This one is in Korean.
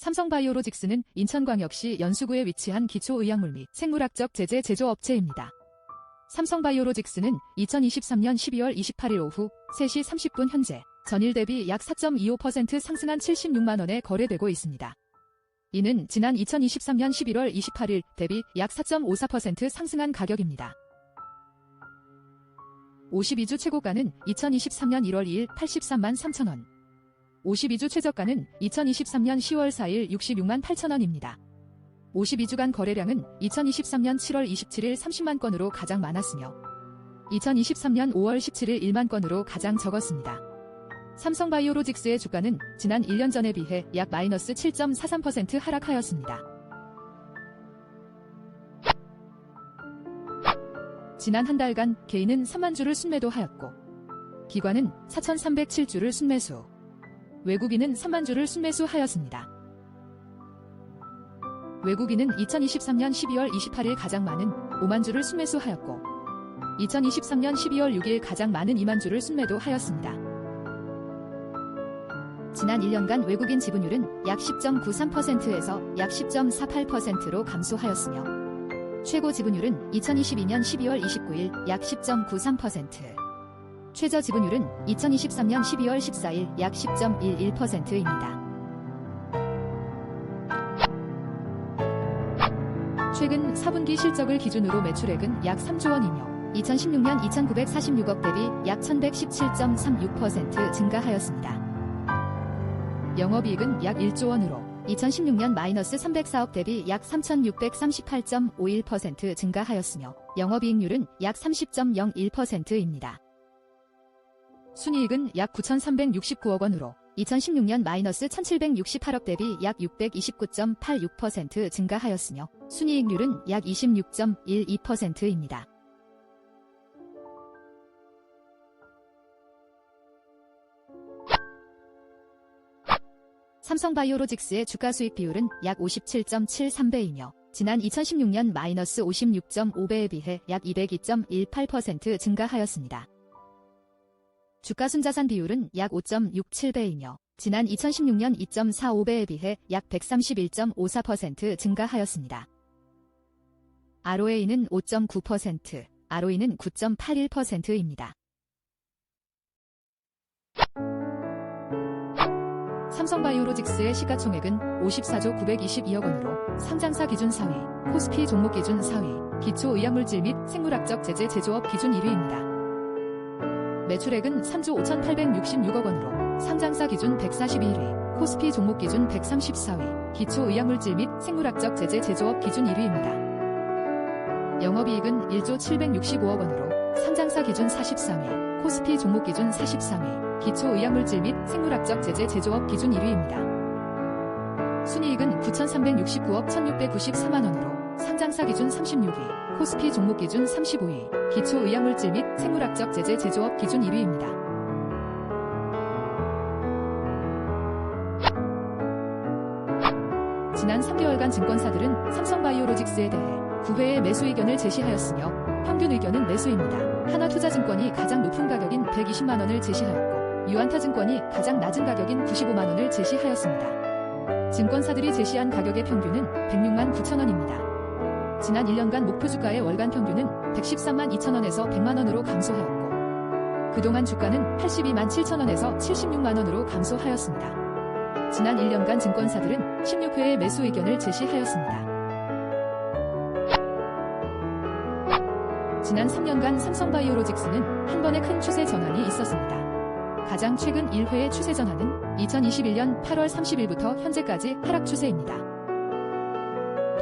삼성바이오로직스는 인천광역시 연수구에 위치한 기초의약물 및 생물학적 제재 제조업체입니다. 삼성바이오로직스는 2023년 12월 28일 오후 3시 30분 현재 전일 대비 약 4.25% 상승한 76만원에 거래되고 있습니다. 이는 지난 2023년 11월 28일 대비 약 4.54% 상승한 가격입니다. 52주 최고가는 2023년 1월 2일 83만 3천원, 52주 최저가는 2023년 10월 4일 66만 8천원입니다. 52주간 거래량은 2023년 7월 27일 30만 건으로 가장 많았으며 2023년 5월 17일 1만 건으로 가장 적었습니다. 삼성바이오로직스의 주가는 지난 1년 전에 비해 약 마이너스 7.43% 하락하였습니다. 지난 한 달간 개인은 3만 주를 순매도하였고 기관은 4,307주를 순매수, 외국인은 3만 주를 순매수하였습니다. 외국인은 2023년 12월 28일 가장 많은 5만 주를 순매수하였고 2023년 12월 6일 가장 많은 2만 주를 순매도하였습니다. 지난 1년간 외국인 지분율은 약 10.93%에서 약 10.48%로 감소하였으며 최고 지분율은 2022년 12월 29일 약 10.93%, 최저 지분율은 2023년 12월 14일 약 10.11%입니다. 최근 4분기 실적을 기준으로 매출액은 약 3조 원이며 2016년 2,946억 대비 약 1,117.36% 증가하였습니다. 영업이익은 약 1조 원으로 2016년 마이너스 304억 대비 약 3,638.51% 증가하였으며 영업이익률은 약 30.01%입니다. 순이익은 약 9,369억 원으로 2016년 마이너스 1,768억 대비 약 629.86% 증가하였으며 순이익률은 약 26.12%입니다. 삼성바이오로직스의 주가 수익 비율은 약 57.73배이며 지난 2016년 마이너스 56.5배에 비해 약 202.18% 증가하였습니다. 주가 순자산 비율은 약 5.67배이며 지난 2016년 2.45배에 비해 약 131.54% 증가하였습니다. ROA는 5.9%, ROE는 9.81%입니다. 삼성바이오로직스의 시가총액은 54조 922억 원으로 상장사 기준 4위, 코스피 종목 기준 4위, 기초의약물질 및 생물학적 제재 제조업 기준 1위입니다. 매출액은 3조 5,866억 원으로 상장사 기준 141위, 코스피 종목 기준 134위, 기초의약물질 및 생물학적 제재 제조업 기준 1위입니다. 영업이익은 1조 765억 원으로 상장사 기준 43위, 코스피 종목 기준 43위, 기초의약물질 및 생물학적 제재 제조업 기준 1위입니다. 순이익은 9,369억 1,694만 원으로 상장사 기준 36위, 코스피 종목 기준 35위, 기초의약물질 및 생물학적 제재 제조업 기준 1위입니다. 지난 3개월간 증권사들은 삼성바이오로직스에 대해 9회의 매수 의견을 제시하였으며 평균 의견은 매수입니다. 하나투자증권이 가장 높은 가격인 120만원을 제시하였고 유한타증권이 가장 낮은 가격인 95만원을 제시하였습니다. 증권사들이 제시한 가격의 평균은 106만 9천원입니다. 지난 1년간 목표 주가의 월간 평균은 113만 2천원에서 100만원으로 감소하였고 그동안 주가는 82만 7천원에서 76만원으로 감소하였습니다. 지난 1년간 증권사들은 16회의 매수 의견을 제시하였습니다. 지난 3년간 삼성바이오로직스는 한 번의 큰 추세 전환이 있었습니다. 가장 최근 1회의 추세 전환은 2021년 8월 30일부터 현재까지 하락 추세입니다.